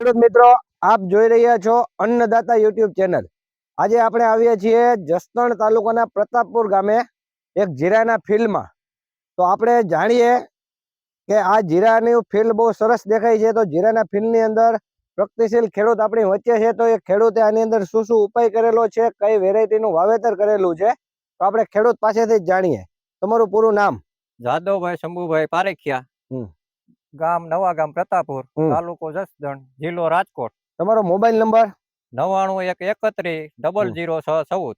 ખેડૂત મિત્રો આપ જોઈ રહ્યા છો અન્નદાતા યુટ્યુબ ચેનલ. આજે આપણે આવ્યા છીએ જસદણ તાલુકાના પ્રતાપપુર ગામે એક જીરાના ફિલ્ડમાં. તો આપણે જાણીએ કે આ જીરાની ફિલ્ડ બહુ સરસ દેખાય છે. તો જીરાના ફિલ્ડની અંદર પ્રગતિશીલ ખેડૂત આપણી વચ્ચે છે. તો એ ખેડૂતે આની અંદર શું શું ઉપાય કરેલો છે કઈ વેરાયટીનું વાવેતર કરેલું છે તો આપણે ખેડૂત પાસેથી જ જાણીએ. તમારું પૂરું નામ? જાદવભાઈ શંભુભાઈ પારેખિયા. ગામ નવા ગામ પ્રતાપુર તાલુકો જસદણ જિલ્લો રાજકોટ. તમારો મોબાઈલ નંબર? નવાણું એક એકત્રીસ ડબલ જીરો છ ચૌદ.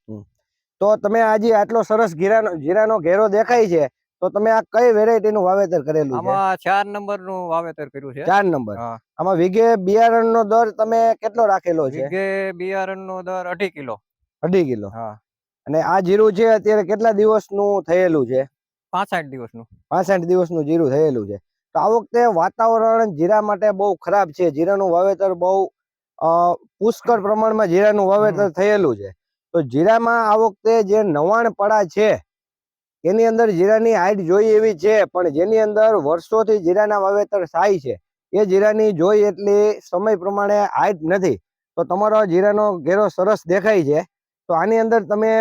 તો તમે આજે આટલો સરસ જીરાનો જીરાનો ઘેરો દેખાય છે તો તમે આ કઈ વેરાયટી નું વાવેતર કરેલું છે? આમાં ચાર નંબરનું વાવેતર કર્યું છે. ચાર નંબર. આમાં વીઘે બિયારણનો દર તમે કેટલો રાખેલો છે? વીઘે બિયારણ નો દર અઢી કિલો. અઢી કિલો. હા. અને આ જીરું છે અત્યારે કેટલા દિવસનું થયેલું છે? પાસઠ દિવસનું પાસઠ દિવસનું જીરું થયેલું છે. તો આ વખતે વાતાવરણ જીરા માટે બહુ ખરાબ છે. જીરાનું વાવેતર બહુ પુષ્કળ પ્રમાણમાં જીરાનું વાવેતર થયેલું છે. તો જીરામાં આ વખતે જે નવાણ પડા છે એની અંદર જીરાની હાઈટ જોઈ એવી છે પણ જેની અંદર વર્ષોથી જીરાના વાવેતર થાય છે એ જીરાની જોઈ એટલી સમય પ્રમાણે હાઈટ નથી. તો તમારો જીરાનો ઘેરો સરસ દેખાય છે. તો આની અંદર તમે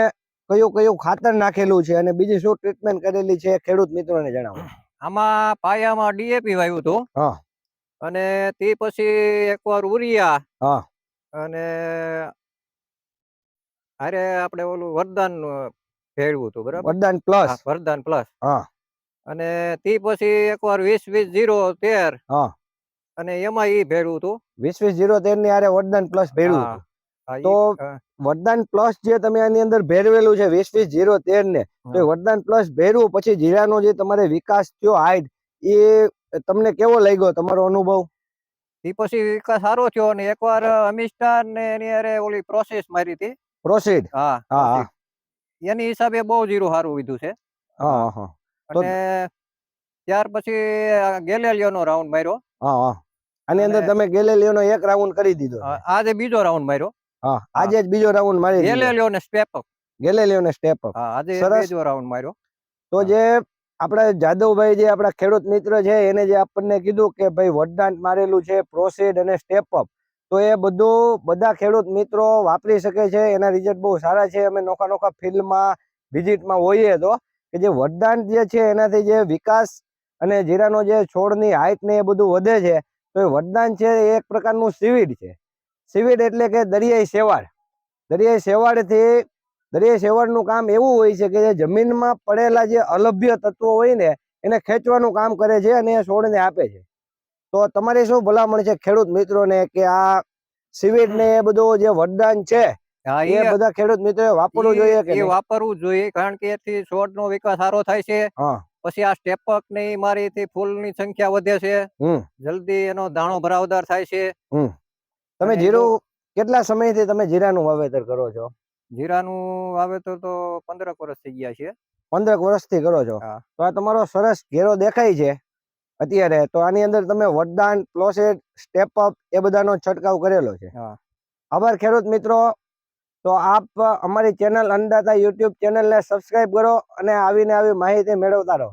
કયું કયું ખાતર નાખેલું છે અને બીજી શું ટ્રીટમેન્ટ કરેલી છે ખેડૂત મિત્રોને જણાવો. આમાં પાયામાં ડીએપી વાવ્યું હતું હા. અને તે પછી એકવાર ઉરિયા હા. અને અરે આપણે ઓલું વરદાન ફેરવું હતું બરાબર વરદાન પ્લસ વરદાન પ્લસ હા. અને તે પછી એકવાર વીસ વીસ જીરો તેર હા. અને એમાં એ ભેળવું હતું વીસ વીસ જીરો તેરની આરે વરદાન પ્લસ ભેળવું તો વરદાન પ્લસ જે તમે આની અંદર ભેરવેલું છે વીસ વીસ જીરો તેર ને તો વરદાન પ્લસ ભેરવું પછી જીરાનો જે તમારે વિકાસ થયો હાઈટ એ તમને કેવો લાગ્યો તમારો અનુભવ? એ પછી વિકાસ સારો થયો અને એકવાર અમિસ્ટાર ને એની અરે ઓલી પ્રોસેસ મારી હતી. પ્રોસીડ હા હા એની હિસાબે બહુ જીરો સારું વીધું છે. હા હા અને ત્યાર પછી ગેલેલિયો નો રાઉન્ડ માર્યો. હા હા. આની અંદર તમે ગેલેલિયોનો એક રાઉન્ડ કરી દીધો આ- આજે બીજો રાઉન્ડ માર્યો. હા આજે જ બીજો રાઉન્ડ મારી ગેલેલિયો ને સ્ટેપ અપ ગેલેલિયોને સ્ટેપ અપ હા આજે બીજો રાઉન્ડ માર્યો. તો જે આપણા જાદવભાઈ જે આપણા ખેડૂત મિત્ર છે એને જે આપણને કીધું કે ભાઈ વડદાંત મારેલું છે પ્રોસીડ અને સ્ટેપ અપ તો એ બધું બધા ખેડૂત મિત્રો વાપરી શકે છે એના રિઝલ્ટ બહુ સારા છે. અમે નોખા નોખા ફિલ્ડમાં વિઝિટમાં હોઈએ તો કે જે વડદાંત જે છે એનાથી જે વિકાસ અને જીરાનો જે છોડની હાઈટ ને એ બધું વધે છે તો એ વરદાન છે એ એક પ્રકારનું સીવીડ છે. સીવીડ એટલે કે દરિયાઈ શેવાળ દરિયાઈ શેવાળથી દરિયાઈ શેવાળનું કામ એવું હોય છે કે જે જમીનમાં પડેલા જે અલભ્ય તત્વો હોય ને એને ખેંચવાનું કામ કરે છે અને એ છોડને આપે છે. તો તમારી શું ભલામણ છે ખેડૂત મિત્રોને કે આ સીવીડ ને એ બધું જે વરદાન છે એ બધા ખેડૂત મિત્રો વાપરવું જોઈએ કે વાપરવું જોઈએ કારણ કે એથી છોડ નો વિકાસ સારો થાય છે. હા. પછી આ સ્ટેપક ને ઈ મારીથી ફૂલની સંખ્યા વધે છે. હમ. જલ્દી એનો દાણો ભરાવદાર થાય છે. તમે જીરું કેટલા સમયથી તમે જીરાનું વાવેતર કરો છો? જીરાનું વાવેતર તો પંદરક વર્ષ થઈ ગયા છે. પંદરક વર્ષથી કરો છો. તો આ તમારો સરસ ઘેરો દેખાય છે અત્યારે. તો આની અંદર તમે વડદાન પ્લોસેટ સ્ટેપ અપ એ બધાનો છંટકાવ કરેલો છે. હા. આભાર ખેડૂત મિત્રો. તો આપ અમારી ચેનલ અંદાતા યુટ્યુબ ચેનલને સબસ્ક્રાઇબ કરો અને આવીને આવી માહિતી મેળવતા રહો.